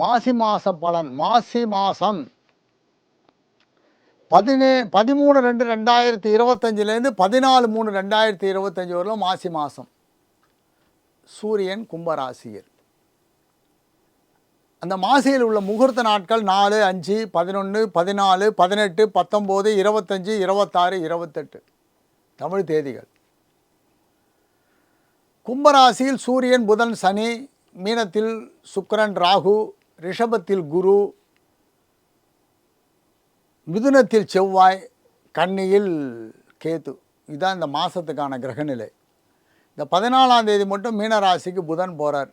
மாசி மாத பலன் மாசி மாதம் பதினே பதிமூணு ரெண்டு ரெண்டாயிரத்தி இருபத்தஞ்சிலேருந்து பதினாலு மூணு ரெண்டாயிரத்தி இருபத்தஞ்சி வரலும் மாசி மாதம் சூரியன் கும்பராசியில். அந்த மாசியில் உள்ள முகூர்த்த நாட்கள் நாலு அஞ்சு பதினொன்று பதினாலு பதினெட்டு பத்தொம்போது இருபத்தஞ்சி இருபத்தாறு இருபத்தெட்டு. தமிழ் தேதிகள். கும்பராசியில் சூரியன் புதன் சனி மீனத்தில் சுக்கரன் ராகு ரிஷபத்தில் குரு மிதுனத்தில் செவ்வாய் கன்னியில் கேத்து இதுதான் இந்த மாதத்துக்கான கிரகநிலை. இந்த பதினாலாம் தேதி மட்டும் மீனராசிக்கு புதன் போகிறார்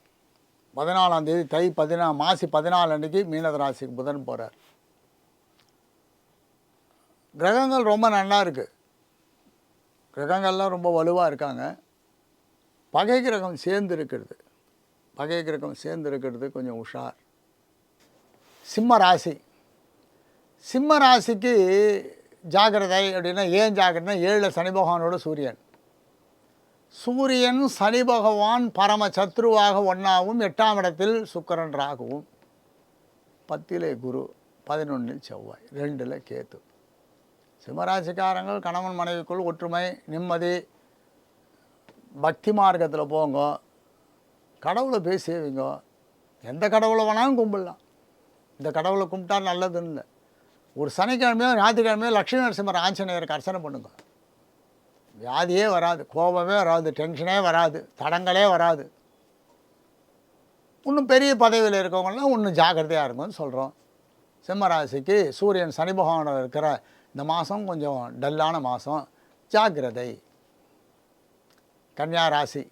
பதினாலாம் தேதி தை பதினா மாசி பதினாலு அன்றைக்கி மீனராசிக்கு புதன் போகிறார் கிரகங்கள் ரொம்ப நல்லா இருக்குது கிரகங்கள்லாம் ரொம்ப வலுவாக இருக்காங்க. பகை கிரகம் சேர்ந்து இருக்கிறது. பகை கிரகம் சேர்ந்து இருக்கிறது கொஞ்சம் உஷார். சிம்ம ராசி. சிம்ம ராசிக்கு ஜாக்கிரதை அப்படின்னா ஏன் ஜாக்கிரதை ஏழில் சனி பகவானோட சூரியன். சூரியன் சனி பகவான் பரம சத்ருவாக ஒன்றாவும் எட்டாம் இடத்தில் சுக்கரன் ராகவும். பத்திலே குரு பதினொன்றில் செவ்வாய் ரெண்டில் கேத்து. சிம்மராசிக்காரங்கள் கணவன் மனைவிக்குள் ஒற்றுமை நிம்மதி பக்தி மார்க்கத்தில் போங்க. கடவுளை போய் சேவிங்க எந்த கடவுளை வேணாலும் கும்பிடலாம். இந்த கடவுளை கும்பிட்டா நல்லதுன்னு. இல்லை ஒரு சனிக்கிழமையோ ஞாயிற்றுக்கிழமையோ லக்ஷ்மி நரசிம்மர் ஆஞ்சநேயருக்கு அர்ச்சனை பண்ணுங்க. வியாதியே வராது கோபமே வராது டென்ஷனே வராது தடங்களே வராது. இன்னும் பெரிய பதவியில் இருக்கவங்களாம் இன்னும் ஜாக்கிரதையாக இருக்கும்னு சொல்கிறோம் சிம்மராசிக்கு சூரியன் சனி பகவானோட இருக்கிற இந்த மாதம் கொஞ்சம் டல்லான மாதம் ஜாக்கிரதை. கன்னியா ராசி.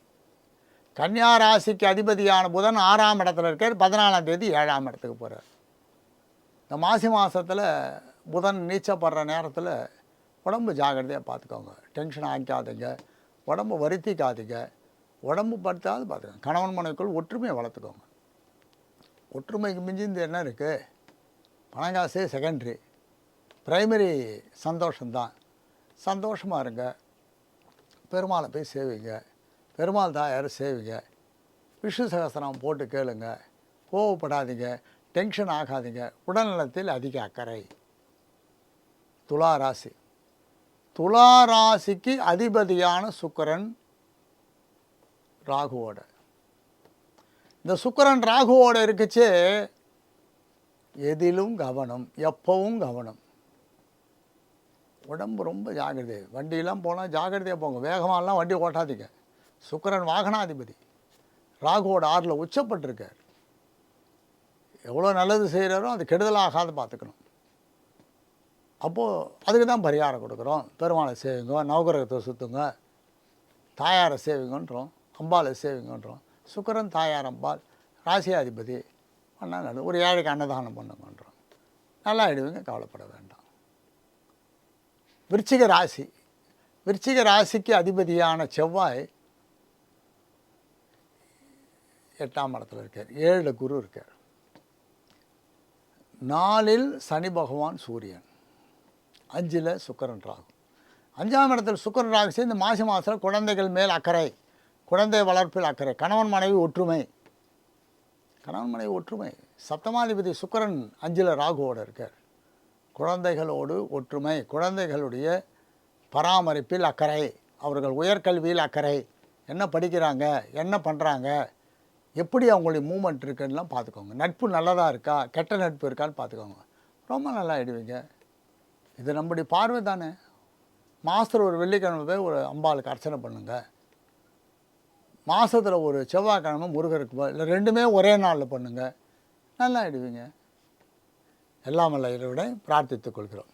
கன்னியா ராசிக்கு அதிபதியான புதன் ஆறாம் இடத்துல இருக்கார் பதினாலாம் தேதி ஏழாம் இடத்துக்கு போகிறார் இந்த மாசி மாதத்தில் புதன் நீச்சப்படுற நேரத்தில் உடம்பு ஜாக்கிரதையாக பார்த்துக்கோங்க. டென்ஷன் ஆக்காதீங்க உடம்பு வருத்திக்காதீங்க. உடம்பு படுத்தாது பார்த்துக்கோங்க. கணவன் மனைவிக்குள் ஒற்றுமையை வளர்த்துக்கோங்க. ஒற்றுமைக்கு மிஞ்சி இந்த என்ன இருக்குது பணங்காசே செகண்ட்ரி ப்ரைமரி சந்தோஷம்தான். சந்தோஷமாக இருங்க. பெருமாளை போய் சேவிங்க. பெருமாள் தாயார் சேவிங்க. விஷ்ணு சகஸ்திரம் போட்டு கேளுங்க. கோவப்படாதீங்க. டென்ஷன் ஆகாதீங்க. உடல்நலத்தில் அதிக அக்கறை. துலா ராசி துலா ராசிக்கு அதிபதியான சுக்கிரன் ராகுவோட. இந்த சுக்கரன் ராகுவோட இருக்குச்சு எதிலும் கவனம் எப்பவும் கவனம். உடம்பு ரொம்ப ஜாக்கிரதை வண்டியெல்லாம் போனால் ஜாக்கிரதையாக போங்க. வேகமாகலாம் வண்டி ஓட்டாதீங்க. சுக்கிரன் வாகனாதிபதி. ராகுவோட ஆறில் உச்சப்பட்டிருக்கார். எவ்வளோ நல்லது செய்கிறாரோ அது கெடுதலாகாத பார்த்துக்கணும். அப்போது அதுக்கு தான் பரிகாரம் கொடுக்குறோம். பெருமாளை சேவிங்க நவகிரகத்தை சுற்றுங்க தாயாரை சேவிங்கன்றோம் அம்பாளை சேவிங்கன்றோம். சுக்கரன் தாயார் அம்பாள் ராசியாதிபதி பண்ணால் நல்லது ஒரு ஏழைக்கு அன்னதானம் பண்ணுங்கன்றோம். நல்லா ஆயிடுவீங்க கவலைப்பட வேண்டாம். விருச்சிக ராசி. விருச்சிக ராசிக்கு அதிபதியான செவ்வாய் எட்டாம் இடத்துல இருக்கார். ஏழில் குரு இருக்கார். நாலில் சனி பகவான் சூரியன். அஞ்சில் சுக்கிரன் ராகு. அஞ்சாம் இடத்தில் சுக்கிரன் ராகு சேர்ந்து மாசி மாதத்தில் குழந்தைகள் மேல் அக்கறை. குழந்தை வளர்ப்பில் அக்கறை. கணவன் மனைவி ஒற்றுமை. கணவன் மனைவி ஒற்றுமை. சப்தமாதிபதி சுக்கரன் அஞ்சில் ராகுவோடு இருக்கார். குழந்தைகளோடு ஒற்றுமை. குழந்தைகளுடைய பராமரிப்பில் அக்கறை. அவர்கள் உயர்கல்வியில் அக்கறை. என்ன படிக்கிறாங்க? என்ன பண்ணுறாங்க எப்படி அவங்களுடைய மூமெண்ட் இருக்குன்னுலாம் பார்த்துக்கோங்க. நட்பு நல்லதாக இருக்கா? கெட்ட நட்பு இருக்கான்னு பார்த்துக்கோங்க. ரொம்ப நல்லா ஆகிடுவீங்க இது நம்முடைய பார்வை தானே. மாதத்தில் ஒரு வெள்ளிக்கிழமை போய் ஒரு அம்பாளுக்கு அர்ச்சனை பண்ணுங்கள் மாதத்தில் ஒரு செவ்வாய்க்கிழமை முருகருக்கு இல்லை ரெண்டுமே ஒரே நாளில் பண்ணுங்கள் நல்லா ஆகிடுவீங்க எல்லாம் வல்ல இறைவனை பிரார்த்தித்துக் கொள்கிறோம்.